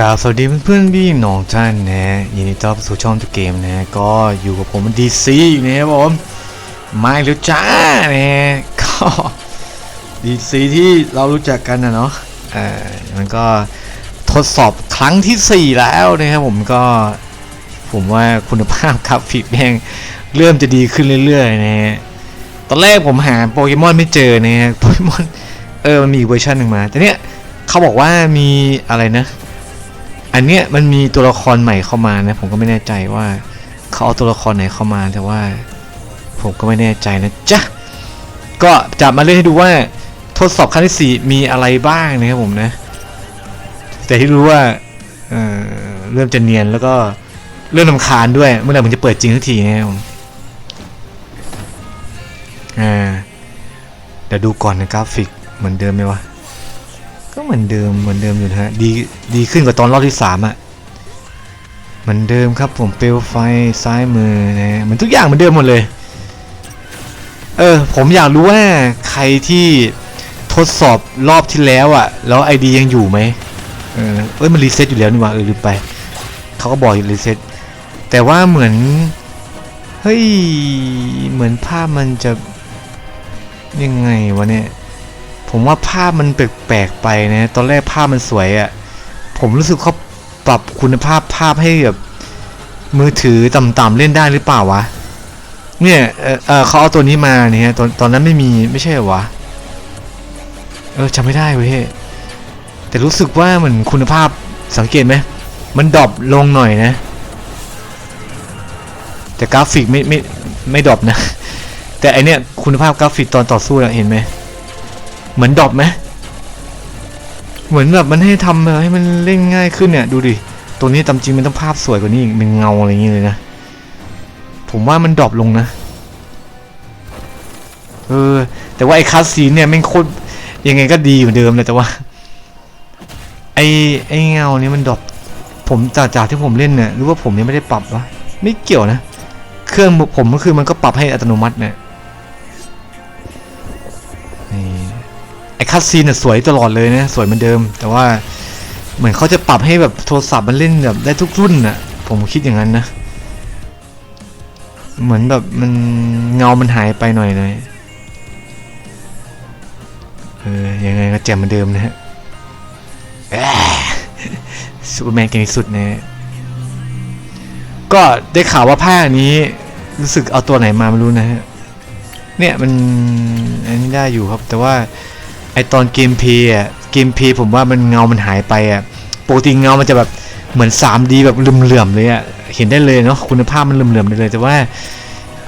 กราบสวัสดีเพื่อนๆพี่น้องท่านนะยินดีต้อนรับสู่ช่องตัวเกมนะก็อยู่กับผมดีซีนะครับผมมาอีกแล้วจ้านะก็ดีซีที่เรารู้จักกันนะเนาะเอ่อมันก็ทดสอบครั้งที่ 4 แล้วนะครับผมก็ผมว่าคุณภาพกราฟิกแม่งเริ่มจะดีขึ้นเรื่อยๆนะฮะตอนแรกผมหาโปเกมอนไม่เจอนะฮะโปเกมอนเออมันมีอีเวอร์ชันหนึ่งมาแต่เนี้ยเขาบอกว่ามีอะไรนะ อันเนี้ยมันมีตัวละครใหม่เข้ามานะ ผมก็ไม่แน่ใจว่าเขาเอาตัวละครไหนเข้ามาแต่ว่า ผมก็ไม่แน่ใจนะจ๊ะก็จะมาเล่นให้ดูว่าทดสอบครั้งที่สี่มีอะไรบ้างนะครับผมนะ แต่ที่รู้ว่าเอ่อเริ่มจะเนียนแล้วก็เริ่มลำคาญด้วย เมื่อไหร่มันจะเปิดจริงสักทีนะครับผมอ่าเดี๋ยวดูก่อนนะกราฟิกเหมือนเดิมไหมวะ ก็เหมือนเดิมเหมือนเดิมอยู่นะฮะดีดีขึ้นกว่าตอนรอบที่สามอะเหมือนเดิมครับผมเปลวไฟซ้ายมือนะเหมือนทุกอย่างเหมือนเดิมหมดเลย เออผมอยากรู้ว่าใครที่ทดสอบรอบที่แล้วอะแล้วไอดียังอยู่ไหมเออเอ้ยมันรีเซ็ตอยู่แล้วนี่ว่าเออลืมไปเขาก็บอกอยู่รีเซ็ตแต่ว่าเหมือนเฮ้ยเหมือนภาพมันจะยังไงวะเนี่ย ผมว่าภาพมันแปลกๆไปนะตอนแรกภาพมันสวยอะ่ะผมรู้สึกเขาปรับคุณภาพภาพให้แบบมือถือต่ำๆเล่นได้หรือเปล่าวะเนี่ยเออเขาเอาตัวนี้มาเนี่ยตอนตอนนั้นไม่มีไม่ใช่เหรอวะเออจำไม่ได้เว้ยแต่รู้สึกว่าเหมือนคุณภาพสังเกตไหมมันดรอปลงหน่อยนะ แต่กราฟิกไม่ไม่ไม่ดรอปนะ แต่ไอเนี้ยคุณภาพกราฟิกตอนต่อสู้เห็นไหม เหมือนดอปไหมเหมือนแบบมันให้ทำให้มันเล่นง่ายขึ้นเนี่ย ดูดิตัวนี้ตามจริงมันต้องภาพสวยกว่านี้อีกเป็นเงาอะไรอย่างเงี้ยเลยนะ ผมว่ามันดรอปลงนะ เออ แต่ว่าไอ้คัสซีนเนี่ยม่งโคตรยังไงก็ดีเหมือนเดิมเลยแต่ว่า ไอ้ไอ้เงานี้มันดรอปผมจากจากที่ผมเล่นเนี่ยรู้ว่าผมยังไม่ได้ปรับวะไม่เกี่ยวนะ เครื่องผมก็คือมันก็ปรับให้อัตโนมัติเนี่ยนี่ คัสซีนน่ะสวยตลอดเลยนะสวยเหมือนเดิม แต่ว่าเหมือนเขาจะปรับให้แบบโทรศัพท์มันเล่นแบบได้ทุกรุ่นน่ะผมคิดอย่างนั้นนะ เหมือนแบบมันเงามันหายไปหน่อยหน่อยเออยังไงก็แจ่มเหมือนเดิมนะฮะซูเปอร์แมนเก่งที่สุดนะก็ได้ข่าวว่าผ้านี้ รู้สึกเอาตัวไหนมาไม่รู้นะฮะเนี่ยมันอันนี้ได้อยู่ครับแต่ว่า อตอนเกมเพย์อะเกมเพย์ผมว่ามันเงามันหายไปอะปกติเงามันจะแบบเหมือน 3D แบบเหลื่อมๆเลยอะเห็นได้เลยเนาะคุณภาพมันเหลื่อมๆได้เลยแต่ว่า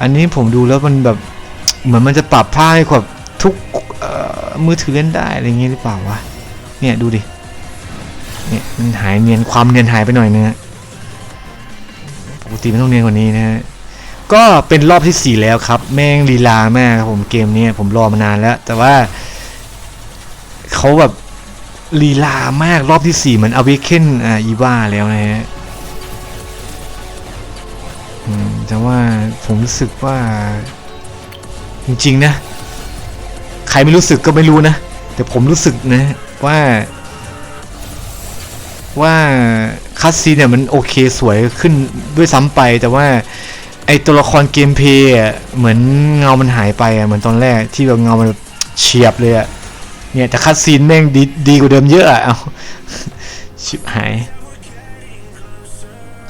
อันนี้ผมดูแล้วมันแบบเหมือนมันจะปรับภาพให้แบบทุกมือถือเล่นได้อะไรอย่างงี้หรือเปล่าวะเนี่ยดูดิเนี่ยมันหายเนียนความเนียนหายไปหน่อยนึงปกติมันต้องเนียนกว่านี้นะฮะก็เป็นรอบที่ 4 แล้วครับ แม่งลีลามากครับผมเกมนี้ผมรอมานานแล้ว แต่ว่า เขาแบบลีลามากรอบที่ 4 เหมือนอเวเคนอ่าอีวาแล้วนะฮะแต่ว่าผมรู้สึกว่า จริงๆนะ ใครไม่รู้สึกก็ไม่รู้นะ แต่ผมรู้สึกนะว่า ว่าคัสซีเนี่ยมันโอเคสวยขึ้นด้วยซ้ำไป แต่ว่าไอตัวละครเกมเพย์เหมือนเงามันหายไปอะเหมือนตอนแรกที่แบบเงามันเฉียบเลยอะ เนี่ยแต่คัดซีนแม่งดีดีกว่าเดิมเยอะอะเอาชิบหาย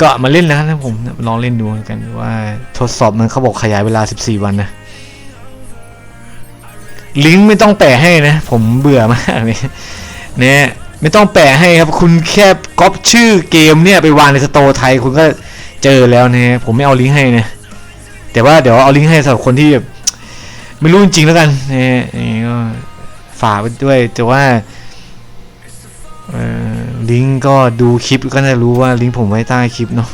ก็มาเล่นแล้วนะผมลองเล่นดูกันว่าทดสอบมันเขาบอกขยายเวลา 14 วันนะลิงก์ไม่ต้องแปะให้นะ ผมเบื่อมากเลยเนี่ยไม่ต้องแปะให้ครับ คุณแค่ก๊อปชื่อเกมเนี่ยไปวางในสโตร์ไทย คุณก็เจอแล้วนะผมไม่เอาลิงก์ให้นะ แต่ว่าเดี๋ยวเอาลิงก์ให้สำหรับคนที่แบบไม่รู้จริงแล้วกันนะฮะนี่ก็ ฝากไว้ด้วยแต่ว่าลิงก์ก็ดูคลิปก็น่ารู้ว่าลิงก์ผมไว้ใต้คลิปเนาะ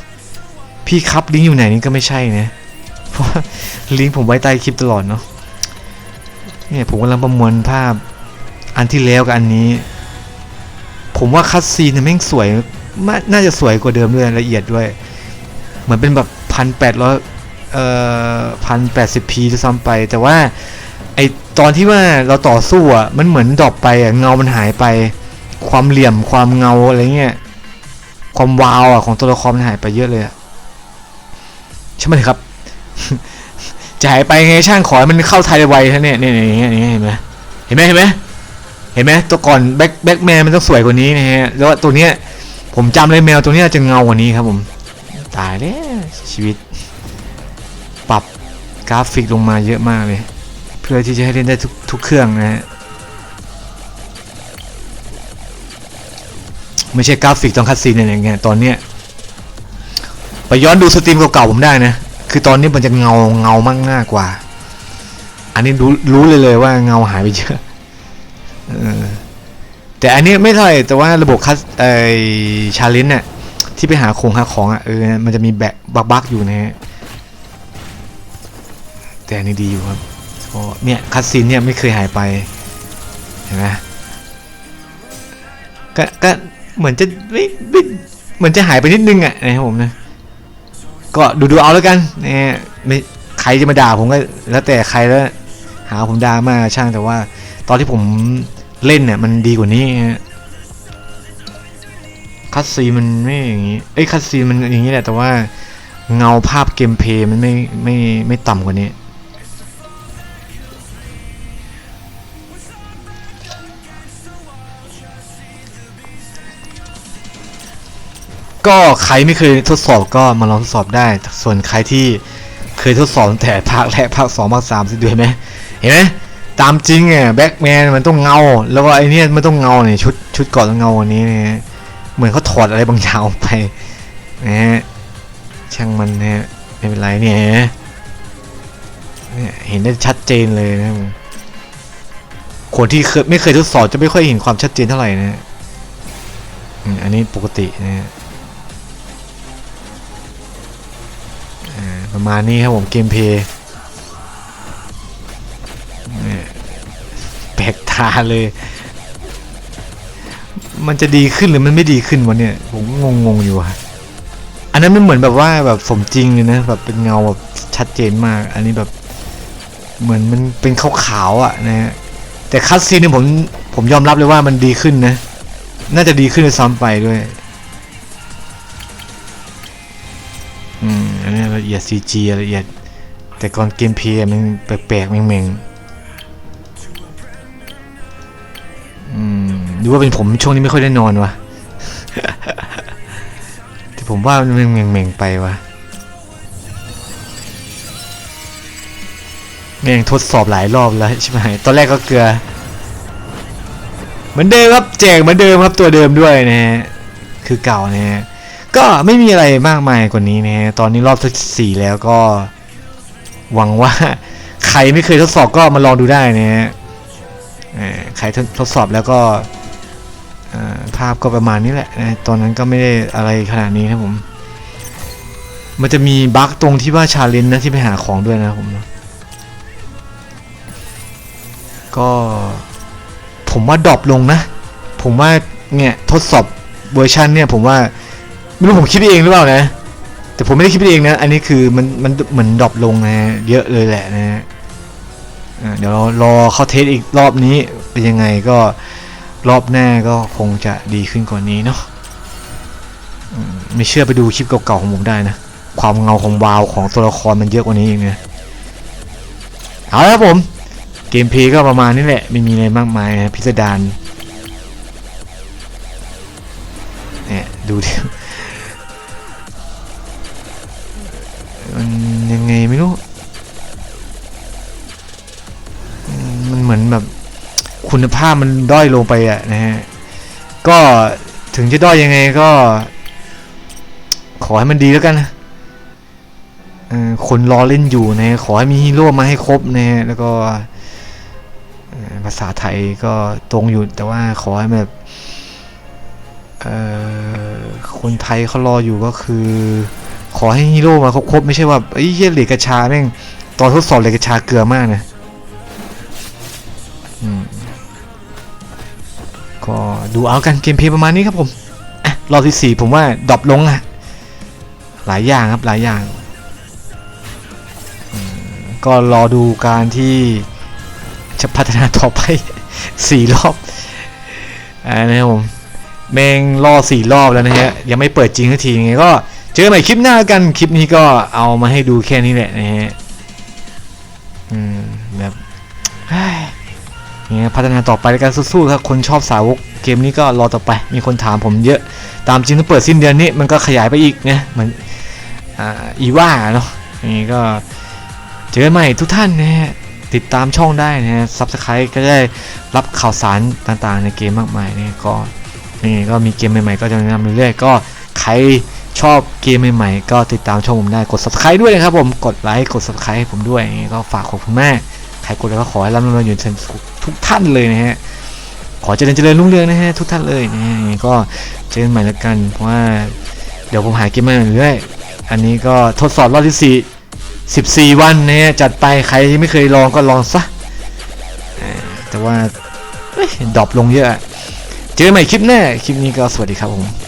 พี่ครับลิงก์อยู่ไหนนี่ก็ไม่ใช่นะเพราะลิงก์ผมไว้ใต้คลิปตลอดเนาะเนี่ยผมกำลังประมวลภาพอันที่แล้วกับอันนี้ ผมว่าคัตซีนเนี่ยแม่งสวยมน่าจะสวยกว่าเดิมด้วยละเอียดด้วย เหมือนเป็นแบบพันแปดร้อยเอ่อพันแปดสิบพีด้วยซ้ำไปแต่ว่า ตอนที่ว่าเราต่อสู้อะมันเหมือนดรอปไปอะเงามันหายไป ความเหลี่ยมความเงาอะไรเงี้ยความวาวอะของตัวละครมันหายไปเยอะเลยอะใช่ไหมครับ จะหายไปไงช่างขอให้มันเข้าไทยไวท่านเนี่ยเนี่ยอย่างเงี้ยเงี้ยเห็นไหมเห็นไหมเห็นไหมเห็นไหมตัวก่อนแบ็คแบ็คแมนมันต้องสวยกว่านี้นะฮะแล้วตัวเนี้ยผมจำเลยแมวตัวเนี้ยจะเงากว่านี้ครับผมตายแล้วชีวิต ปรับกราฟิกลงมาเยอะมากเลย เพื่อที่จะให้เล่นได้ทุกทุกเครื่องนะฮะไม่ใช่กราฟิกตอนคัดซีนอะไรอย่างเงี้ยตอนเนี้ยไปย้อนดูสตรีมเก่าๆผมได้นะ คือตอนนี้มันจะเงาเงามากหน้ากว่า อันนี้รู้รู้เลยเลยว่าเงาหายไปเยอะเออแต่อันนี้ไม่เท่าไหร่แต่ว่าระบบคัสไอชาเลนจ์เนี่ยที่ไปหาโครงหาของอะเออมันจะมีแบกบักๆอยู่นะฮะแต่อันนี้ดีอยู่ครับ เพราะเนี่ยคัดซีนเนี่ยไม่เคยหายไปเห็นไหมก็ก็เหมือนจะไม่ไม่เหมือนจะหายไปนิดนึงอะนะครับผมนะก็ดูดูเอาแล้วกันนะไม่ใครจะมาด่าผมก็แล้วแต่ใครแล้วหาผมด่ามาช่างแต่ว่า ตอนที่ผมเล่นเนี่ยมันดีกว่านี้คัดซีมันไม่อย่างนี้เอ้ยคัดซีมันอย่างนี้แหละแต่ว่าเงาภาพเกมเพลย์มันไม่ไม่ไม่ต่ำกว่านี้ ก็ใครไม่เคยทดสอบก็มาลองทดสอบได้ ส่วนใครที่เคยทดสอบแต่ภาคแรกภาคสองภาคสามสิดูเห็นไหมเห็นไหมตามจริงอะแบ็กแมนมันต้องเงา แล้วไอเนี้ยมันต้องเงาเนี่ยชุดชุดเก่อนเงาอันนี้เนี่ยเหมือนเขาถอดอะไรบางอย่างออกไปนะฮะช่างมันนะฮะไม่เป็นไรเนี่ยเห็นได้ชัดเจนเลยนะคนที่เคยไม่เคยทดสอบจะไม่ค่อยเห็นความชัดเจนเท่าไหร่นะอันนี้ปกตินะฮะ มานี้ครับผมเกมเพย์เนี่ยแปลกตาเลย มันจะดีขึ้นหรือมันไม่ดีขึ้นวะเนี่ย ผมงงๆอยู่อะอันนั้นมันเหมือนแบบว่าแบบสมจริงเลยนะแบบเป็นเงาแบบชัดเจนมาก อันนี้แบบเหมือนมันเป็นขาวๆอะนะฮะแต่คัสซีนเนี่ยผมผมยอมรับเลยว่ามันดีขึ้นนะ น่าจะดีขึ้นในซ้ำไปด้วย เอียด CG ละเอียด แต่ก่อนเกมเพย์มันแปลกๆแมงๆอืมดูว่าเป็นผมช่วงนี้ไม่ค่อยได้นอนวะแต่ผมว่ามันแมงๆไปวะแม่งทดสอบหลายรอบแล้วใช่ไหมตอนแรกก็เกลือเหมือนเดิมครับแจกเหมือนเดิมครับตัวเดิมด้วยนะฮะคือเก่านะฮะ ก็ไม่มีอะไรมากมายกว่านี้นะตอนนี้รอบที่สี่แล้วก็ หวังว่า ใครไม่เคยทดสอบก็มาลองดูได้นะฮะใครทดสอบแล้วก็ภาพก็ประมาณนี้แหละนะตอนนั้นก็ไม่ได้อะไรขนาดนี้นะผม มันจะมีบั๊กตรงที่ว่าชาเลนจ์นะที่ไปหาของด้วยนะผมก็ผมว่าดรอปลงนะ ผมว่าเนี่ยทดสอบเวอร์ชันเนี่ยผมว่า ไม่รู้ผมคิดเองหรือเปล่านะ แต่ผมไม่ได้คิดเองนะ อันนี้คือมันมันเหมือนดรอปลงนะเยอะเลยแหละนะเดี๋ยวเรารอเขาเทสอีกรอบนี้เป็นยังไงก็รอบหน้าก็คงจะดีขึ้นกว่านี้เนาะไม่เชื่อไปดูคลิปเก่าๆของผมได้นะ ความเงาของวาวของตัวละครมันเยอะกว่านี้เองนะเอาละครับผม เกมเพย์ก็ประมาณนี้แหละ ไม่มีอะไรมากมายนะพิสดารเนี่ยดูดิ คุณภาพมันด้อยลงไปอะนะฮะก็ถึงจะด้อยยังไงก็ ขอให้มันดีแล้วกันนะคนรอเล่นอยู่นะขอให้มีฮีโร่มาให้ครบนะฮะแล้วก็ภาษาไทยก็ตรงอยู่แต่ว่าขอให้แบบคนไทยเขารออยู่ก็คือ ขอให้ฮีโร่มาครบๆไม่ใช่ว่าไอ้เหี้ยเหล็กกระชาแม่งตอนทดสอบเหล็กกระชาเกลือมากนะอืม ก็ดูเอากันเกมเพลย์ประมาณนี้ครับผมรอบที่สี่ผมว่าดรอปลงอะหลายอย่างครับหลายอย่าง ก็รอดูการที่จะพัฒนาต่อไปสี่รอบอ่านะครับผมแมงรอสี่รอบแล้วนะฮะยังไม่เปิดจริงสักทีไงก็เจอกันใหม่คลิปหน้ากันคลิปนี้ก็เอามาให้ดูแค่นี้แหละนะฮะอืมแบบ เนี่ยพัฒนาต่อไปแล้วกันสู้ๆครับคนชอบสาวกเกมนี้ก็รอต่อไปมีคนถามผมเยอะ ตามจริงถ้าเปิดสิ้นเดือนนี้มันก็ขยายไปอีกนะเหมือนอีว่าเนาะนี่ก็เจอใหม่ทุกท่านนะฮะติดตามช่องได้นะฮะซับสไครต์ก็ได้รับข่าวสารต่างๆ ในเกมมากมายนี่ก็นี่ก็มีเกมใหม่ๆ ก็จะแนะนำเรื่อยๆก็ใครชอบเกมใหม่ๆ ก็ติดตามช่องผมได้กด subscribe ด้วยนะครับผมกดไลค์กด subscribe ให้ผมด้วยนี่ก็ฝากขอบคุณแม่ใครกดแล้วก็ขอให้ร่ำรวยอยู่ ทุกท่านเลยนะฮะขอเจริญเจริญรุ่งเรืองนะฮะทุกท่านเลยนะฮะนี่ก็เจอกันใหม่แล้วกัน เพราะว่าเดี๋ยวผมหาเกมใหม่เรื่อยอันนี้ก็ทดสอบรอบที่สี่14วันนี่ยจัดไปใครที่ไม่เคยลองก็ลองซะแต่ว่าดรอปลงเยอะ เจอกันใหม่คลิปหน้า คลิปนี้ก็สวัสดีครับผม